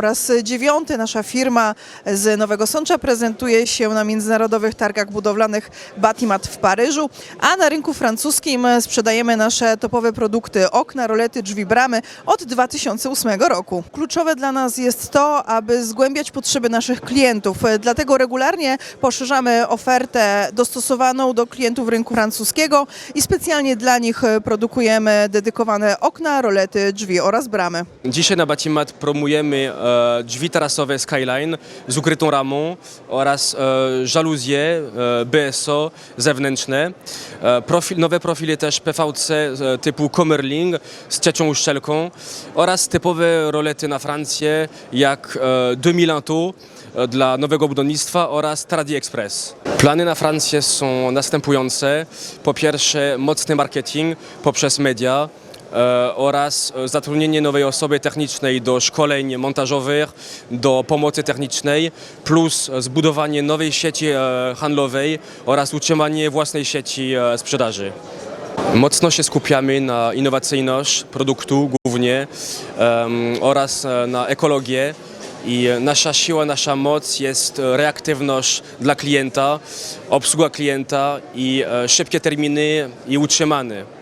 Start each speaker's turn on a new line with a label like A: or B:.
A: Po raz dziewiąty nasza firma z Nowego Sącza prezentuje się na międzynarodowych targach budowlanych Batimat w Paryżu, a na rynku francuskim sprzedajemy nasze topowe produkty okna, rolety, drzwi, bramy od 2008 roku. Kluczowe dla nas jest to, aby zgłębiać potrzeby naszych klientów, dlatego regularnie poszerzamy ofertę dostosowaną do klientów rynku francuskiego i specjalnie dla nich produkujemy dedykowane okna, rolety, drzwi oraz bramy.
B: Dzisiaj na Batimat promujemy e, drzwi tarasowe Skyline z ukrytą ramą oraz e, żaluzje e, BSO zewnętrzne. E, profil, nowe profile też PVC e, typu Commerling z trzecią uszczelką oraz typowe rolety na Francję jak e, 2000 tu e, dla nowego budownictwa oraz Tradi Express. Plany na Francję są następujące. Po pierwsze mocny marketing poprzez media, e, oraz e, zatrudnienie nowej osoby technicznej do szkoleń montażowych, do pomocy technicznej, plus zbudowanie nowej sieci e, handlowej oraz utrzymanie własnej sieci e, sprzedaży. Mocno się skupiamy na innowacyjność produktu głównie em, oraz e, na ekologię. I nasza siła, nasza moc jest e, reaktywność dla klienta, obsługa klienta i e, szybkie terminy i utrzymane.